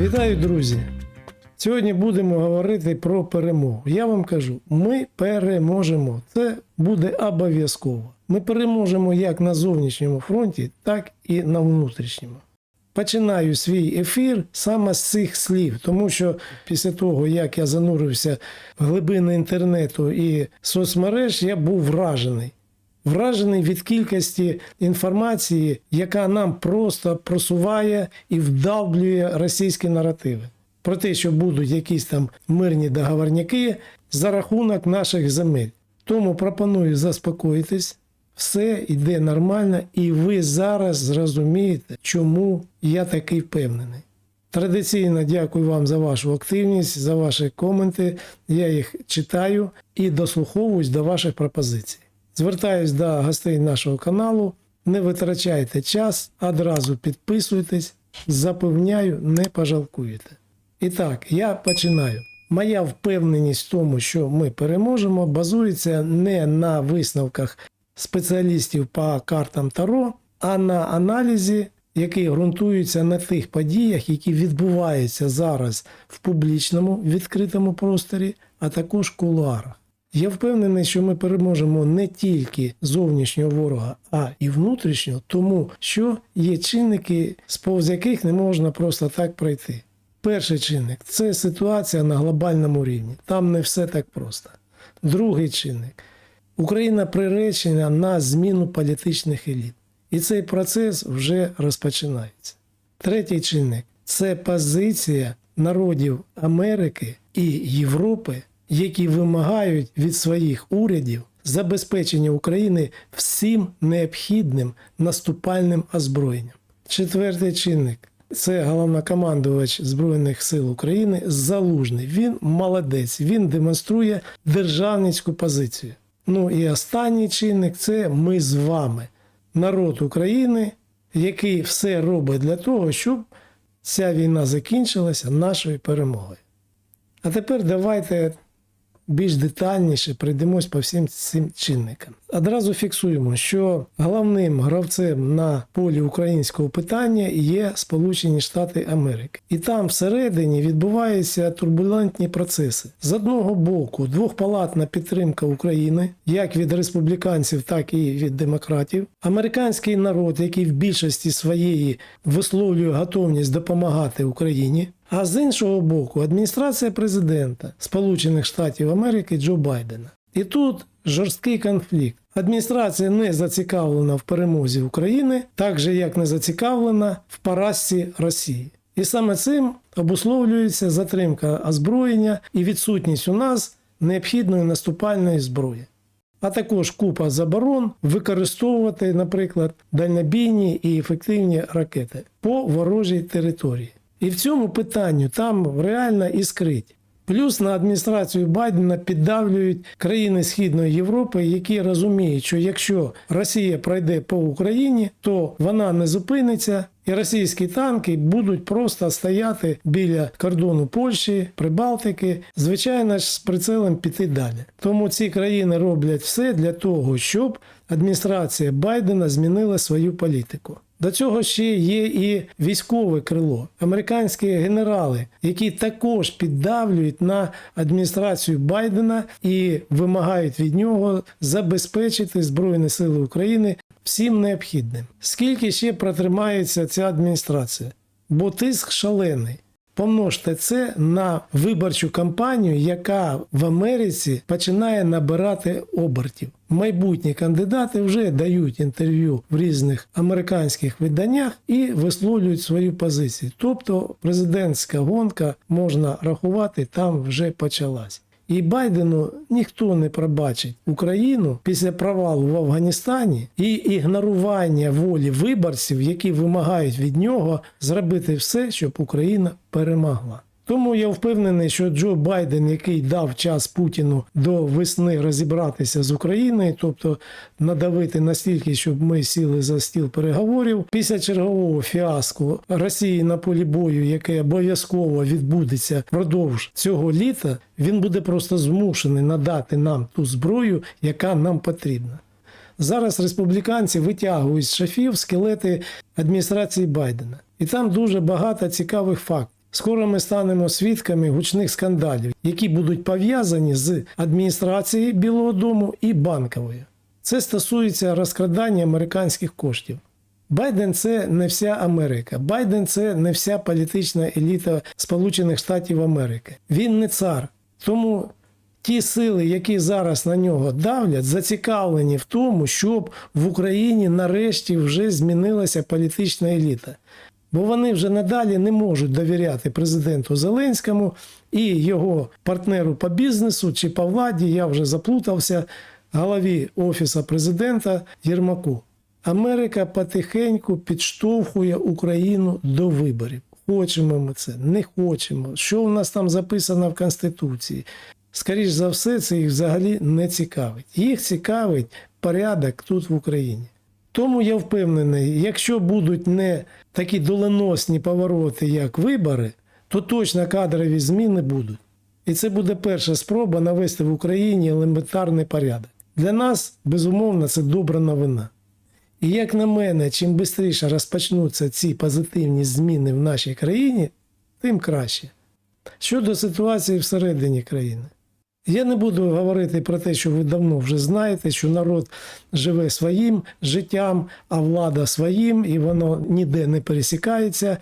Вітаю, друзі! Сьогодні будемо говорити про перемогу. Я вам кажу, ми переможемо. Це буде обов'язково. Ми переможемо як на зовнішньому фронті, так і на внутрішньому. Починаю свій ефір саме з цих слів, тому що після того, як я занурився в глибини інтернету і соцмереж, я був вражений. Вражений від кількості інформації, яка нам просто просуває і вдавлює російські наративи. Про те, що будуть якісь там мирні договорняки за рахунок наших земель. Тому пропоную заспокоїтись, все йде нормально, і ви зараз зрозумієте, чому я такий впевнений. Традиційно дякую вам за вашу активність, за ваші коменти. Я їх читаю і дослуховуюсь до ваших пропозицій. Звертаюсь до гостей нашого каналу. Не витрачайте час, одразу підписуйтесь, запевняю, не пожалкуєте. І так, я починаю. Моя впевненість в тому, що ми переможемо, базується не на висновках спеціалістів по картам Таро, а на аналізі, який ґрунтується на тих подіях, які відбуваються зараз в публічному відкритому просторі, а також кулуарах. Я впевнений, що ми переможемо не тільки зовнішнього ворога, а і внутрішнього, тому що є чинники, сповз яких не можна просто так пройти. Перший чинник це ситуація на глобальному рівні. Там не все так просто. Другий чинник Україна приречена на зміну політичних еліт. І цей процес вже розпочинається. Третій чинник це позиція народів Америки і Європи, які вимагають від своїх урядів забезпечення України всім необхідним наступальним озброєнням. Четвертий чинник це головнокомандувач Збройних сил України Залужний. Він молодець, він демонструє державницьку позицію. Ну і останній чинник це ми з вами, народ України, який все робить для того, щоб ця війна закінчилася нашою перемогою. А тепер давайте більш детальніше прийдемось по всім цим чинникам. Одразу фіксуємо, що головним гравцем на полі українського питання є Сполучені Штати Америки, і там всередині відбуваються турбулентні процеси. З одного боку, двохпалатна підтримка України, як від республіканців, так і від демократів. Американський народ, який в більшості своєї висловлює готовність допомагати Україні. А з іншого боку, адміністрація президента Сполучених Штатів Америки Джо Байдена. І тут жорсткий конфлікт. Адміністрація не зацікавлена в перемозі України, так же як не зацікавлена в поразці Росії. І саме цим обусловлюється затримка озброєння і відсутність у нас необхідної наступальної зброї. А також купа заборон використовувати, наприклад, дальнобійні і ефективні ракети по ворожій території. І в цьому питанню там реально іскрить. Плюс на адміністрацію Байдена піддавлюють країни Східної Європи, які розуміють, що якщо Росія пройде по Україні, то вона не зупиниться, і російські танки будуть просто стояти біля кордону Польщі, Прибалтики, звичайно ж, з прицелом піти далі. Тому ці країни роблять все для того, щоб адміністрація Байдена змінила свою політику. До цього ще є і військове крило, американські генерали, які також піддавлюють на адміністрацію Байдена і вимагають від нього забезпечити Збройні Сили України всім необхідним. Скільки ще протримається ця адміністрація? Бо тиск шалений. Помножте це на виборчу кампанію, яка в Америці починає набирати обертів. Майбутні кандидати вже дають інтерв'ю в різних американських виданнях і висловлюють свою позицію. Тобто президентська гонка можна рахувати там вже почалась. І Байдену ніхто не пробачить Україну після провалу в Афганістані і ігнорування волі виборців, які вимагають від нього зробити все, щоб Україна перемогла. Тому я впевнений, що Джо Байден, який дав час Путіну до весни розібратися з Україною, тобто надавити настільки, щоб ми сіли за стіл переговорів, після чергового фіаско Росії на полі бою, яке обов'язково відбудеться впродовж цього літа, він буде просто змушений надати нам ту зброю, яка нам потрібна. Зараз республіканці витягують з шафів скелети адміністрації Байдена. І там дуже багато цікавих фактів. Скоро ми станемо свідками гучних скандалів, які будуть пов'язані з адміністрацією Білого Дому і банковою. Це стосується розкрадання американських коштів. Байден це не вся Америка. Байден це не вся політична еліта Сполучених Штатів Америки. Він не цар. Тому ті сили, які зараз на нього давлять, зацікавлені в тому, щоб в Україні нарешті вже змінилася політична еліта. Бо вони вже надалі не можуть довіряти президенту Зеленському і його партнеру по бізнесу чи по владі, я вже заплутався, голові Офісу президента Єрмаку. Америка потихеньку підштовхує Україну до виборів. Хочемо ми це, не хочемо. Що в нас там записано в Конституції? Скоріш за все, це їх взагалі не цікавить. Їх цікавить порядок тут в Україні. Тому я впевнений, якщо будуть не такі доленосні повороти, як вибори, то точно кадрові зміни будуть. І це буде перша спроба навести в Україні елементарний порядок. Для нас, безумовно, це добра новина. І як на мене, чим швидше розпочнуться ці позитивні зміни в нашій країні, тим краще. Щодо ситуації всередині країни. Я не буду говорити про те, що ви давно вже знаєте, що народ живе своїм життям, а влада своїм, і воно ніде не пересікається.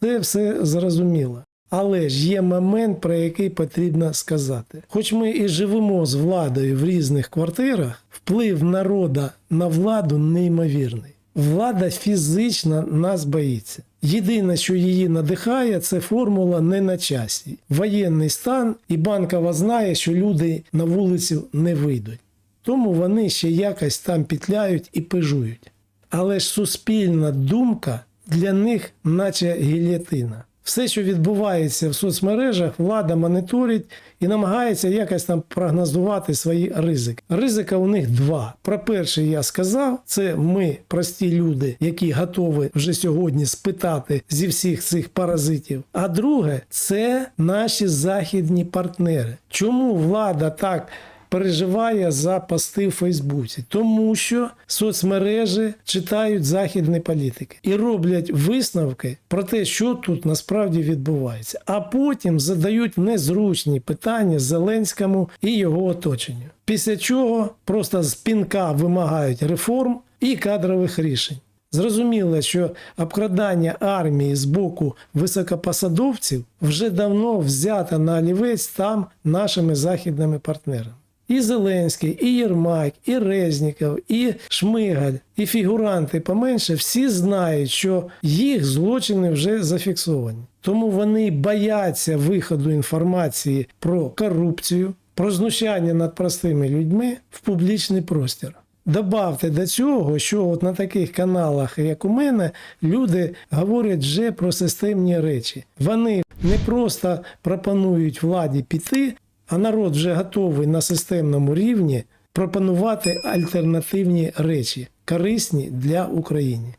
Це все зрозуміло. Але ж є момент, про який потрібно сказати. Хоч ми і живемо з владою в різних квартирах, вплив народа на владу неймовірний. Влада фізично нас боїться. Єдине, що її надихає, це формула не на часі. Воєнний стан, і банкова знає, що люди на вулицю не вийдуть. Тому вони ще якось там пітляють і пижують. Але ж суспільна думка для них, наче гільятина. Все, що відбувається в соцмережах, влада моніторить і намагається якось там прогнозувати свої ризики. Ризика у них два. Про перший я сказав: це ми, прості люди, які готові вже сьогодні спитати зі всіх цих паразитів. А друге, це наші західні партнери. Чому влада так? Переживає за пости в Фейсбуці, тому що соцмережі читають західні політики і роблять висновки про те, що тут насправді відбувається, а потім задають незручні питання Зеленському і його оточенню. Після чого просто з пінка вимагають реформ і кадрових рішень. Зрозуміло, що обкрадання армії з боку високопосадовців вже давно взято на олівець там нашими західними партнерами. І Зеленський, і Єрмак, і Резніков, і Шмигаль, і фігуранти поменше всі знають, що їх злочини вже зафіксовані. Тому вони бояться виходу інформації про корупцію, про знущання над простими людьми в публічний простір. Добавте до цього, що от на таких каналах, як у мене, люди говорять вже про системні речі. Вони не просто пропонують владі піти, а народ вже готовий на системному рівні пропонувати альтернативні речі, корисні для України.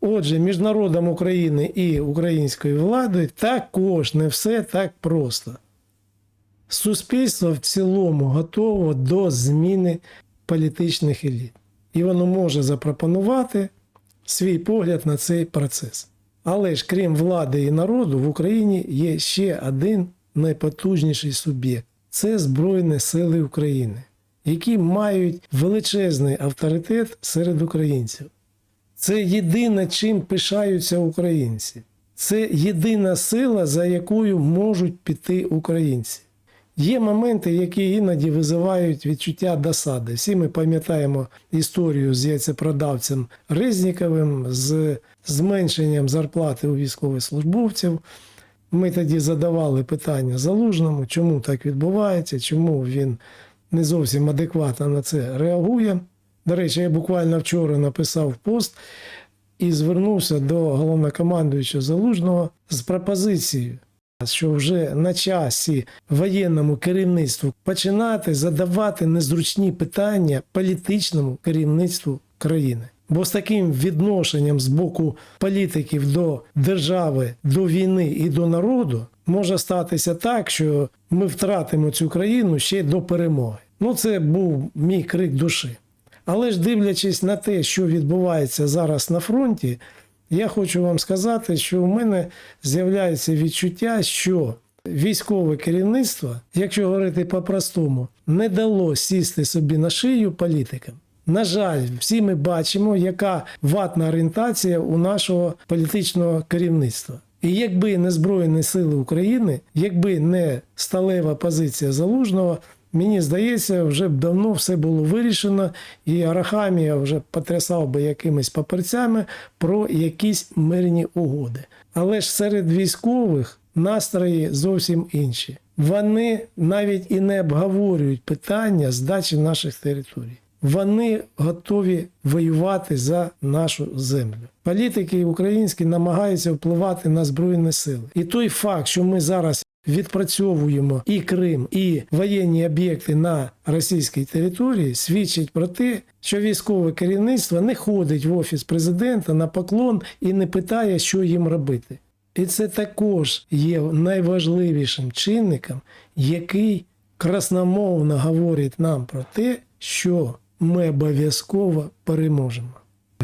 Отже, між народом України і українською владою також не все так просто. Суспільство в цілому готово до зміни політичних еліт, і воно може запропонувати свій погляд на цей процес. Але ж крім влади і народу, в Україні є ще один найпотужніший суб'єкт це Збройні Сили України, які мають величезний авторитет серед українців. Це єдине, чим пишаються українці. Це єдина сила, за якою можуть піти українці. Є моменти, які іноді визивають відчуття досади. Всі ми пам'ятаємо історію з яйцепродавцем Резніковим, з зменшенням зарплати у військовослужбовців. Ми тоді задавали питання залужному, чому так відбувається, чому він не зовсім адекватно на це реагує. До речі, я буквально вчора написав пост і звернувся до головнокомандуючого залужного з пропозицією, що вже на часі воєнному керівництву починати задавати незручні питання політичному керівництву країни. Бо з таким відношенням з боку політиків до держави, до війни і до народу може статися так, що ми втратимо цю країну ще до перемоги. Ну, це був мій крик душі. Але ж дивлячись на те, що відбувається зараз на фронті, я хочу вам сказати, що у мене з'являється відчуття, що військове керівництво, якщо говорити по-простому, не дало сісти собі на шию політикам. На жаль, всі ми бачимо, яка ватна орієнтація у нашого політичного керівництва. І якби не Збройні Сили України, якби не сталева позиція залужного, мені здається, вже б давно все було вирішено, і Арахамія вже потрясав би якимись паперцями про якісь мирні угоди. Але ж серед військових настрої зовсім інші. Вони навіть і не обговорюють питання здачі наших територій. Вони готові воювати за нашу землю. Політики українські намагаються впливати на збройні сили. І той факт, що ми зараз відпрацьовуємо і Крим, і воєнні об'єкти на російській території, свідчить про те, що військове керівництво не ходить в офіс президента на поклон і не питає, що їм робити. І це також є найважливішим чинником, який красномовно говорить нам про те, що ми обов'язково переможемо.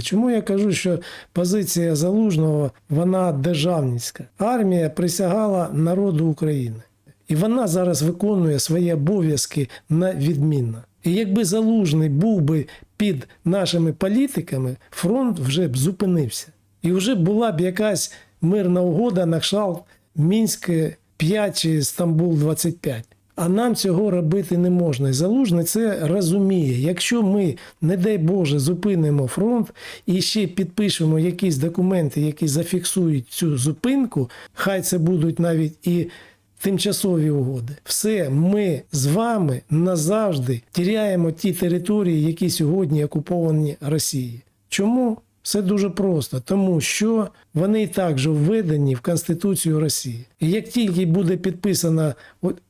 Чому я кажу, що позиція залужного вона державницька? Армія присягала народу України, і вона зараз виконує свої обов'язки на відмінно. І якби залужний був би під нашими політиками, фронт вже б зупинився. І вже була б якась мирна угода на кшталт Мінськ 5 чи Стамбул 25. А нам цього робити не можна. І залужний це розуміє. Якщо ми, не дай Боже, зупинимо фронт і ще підпишемо якісь документи, які зафіксують цю зупинку, хай це будуть навіть і тимчасові угоди. Все, ми з вами назавжди тіряємо ті території, які сьогодні окуповані Росією. Чому? Все дуже просто, тому що вони і так же введені в Конституцію Росії. І як тільки буде підписана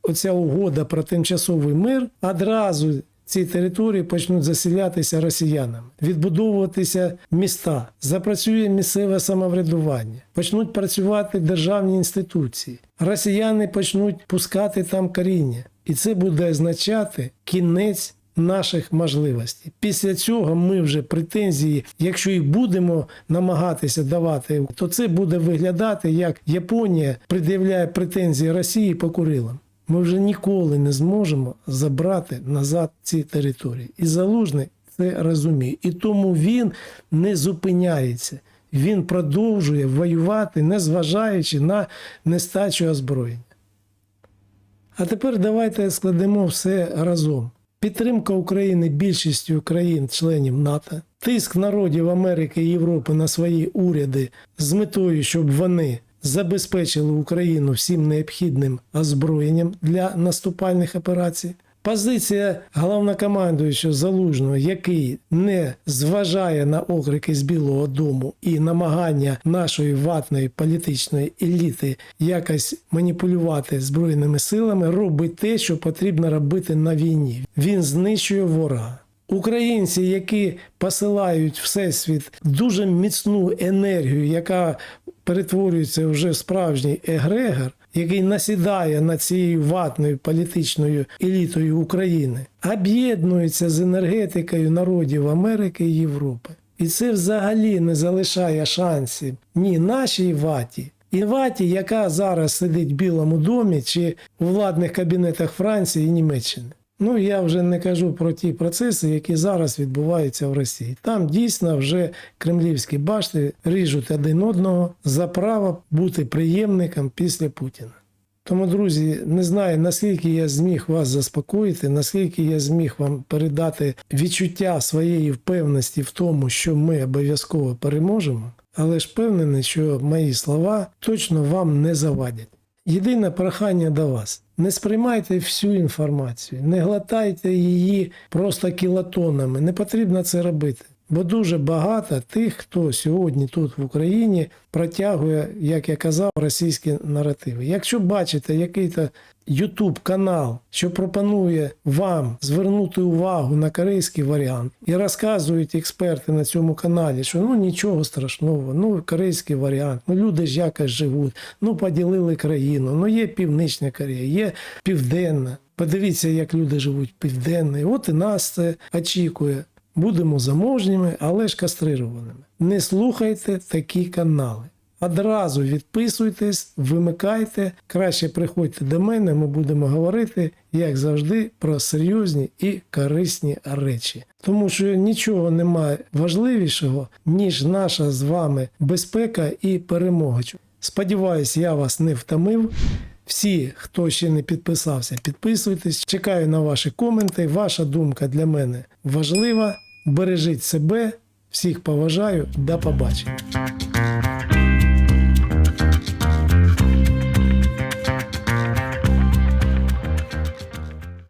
оця угода про тимчасовий мир, одразу ці території почнуть заселятися росіянами, відбудовуватися міста, запрацює місцеве самоврядування, почнуть працювати державні інституції. Росіяни почнуть пускати там коріння, і це буде означати кінець наших можливостей. Після цього ми вже претензії, якщо і будемо намагатися давати, то це буде виглядати як Японія пред'являє претензії Росії по Курилам. Ми вже ніколи не зможемо забрати назад ці території. І залужний це розуміє. І тому він не зупиняється. Він продовжує воювати, незважаючи на нестачу озброєння. А тепер давайте складемо все разом. Підтримка України більшістю країн-членів НАТО, тиск народів Америки і Європи на свої уряди з метою, щоб вони забезпечили Україну всім необхідним озброєнням для наступальних операцій. Позиція головнокомандуючого залужного, який не зважає на окрики з Білого Дому і намагання нашої ватної політичної еліти якось маніпулювати збройними силами, робить те, що потрібно робити на війні. Він знищує ворога. Українці, які посилають всесвіт дуже міцну енергію, яка перетворюється вже в справжній егрегор, який насідає над цією ватною політичною елітою України, об'єднується з енергетикою народів Америки і Європи. І це взагалі не залишає шансів ні нашій ваті, і ваті, яка зараз сидить в Білому домі чи у владних кабінетах Франції і Німеччини. Ну я вже не кажу про ті процеси, які зараз відбуваються в Росії. Там дійсно вже кремлівські башти ріжуть один одного за право бути приємником після Путіна. Тому, друзі, не знаю, наскільки я зміг вас заспокоїти, наскільки я зміг вам передати відчуття своєї впевненості в тому, що ми обов'язково переможемо, але ж впевнений, що мої слова точно вам не завадять. Єдине прохання до вас: не сприймайте всю інформацію, не глотайте її просто кілотонами. Не потрібно це робити. Бо дуже багато тих, хто сьогодні тут в Україні протягує, як я казав, російські наративи. Якщо бачите який-то YouTube канал, що пропонує вам звернути увагу на корейський варіант, і розказують експерти на цьому каналі, що ну нічого страшного, ну корейський варіант, ну люди ж якось живуть, ну поділили країну, ну є Північна Корея, є Південна. Подивіться, як люди живуть південно. І От і нас це очікує. Будемо заможніми, але ж кастрированими. не слухайте такі канали. Одразу відписуйтесь, вимикайте, краще приходьте до мене, ми будемо говорити, як завжди, про серйозні і корисні речі. Тому що нічого немає важливішого, ніж наша з вами безпека і перемога. Сподіваюсь, я вас не втомив. Всі, хто ще не підписався, підписуйтесь. Чекаю на ваші коменти. Ваша думка для мене важлива. Бережіть себе. Всіх поважаю. До побачення.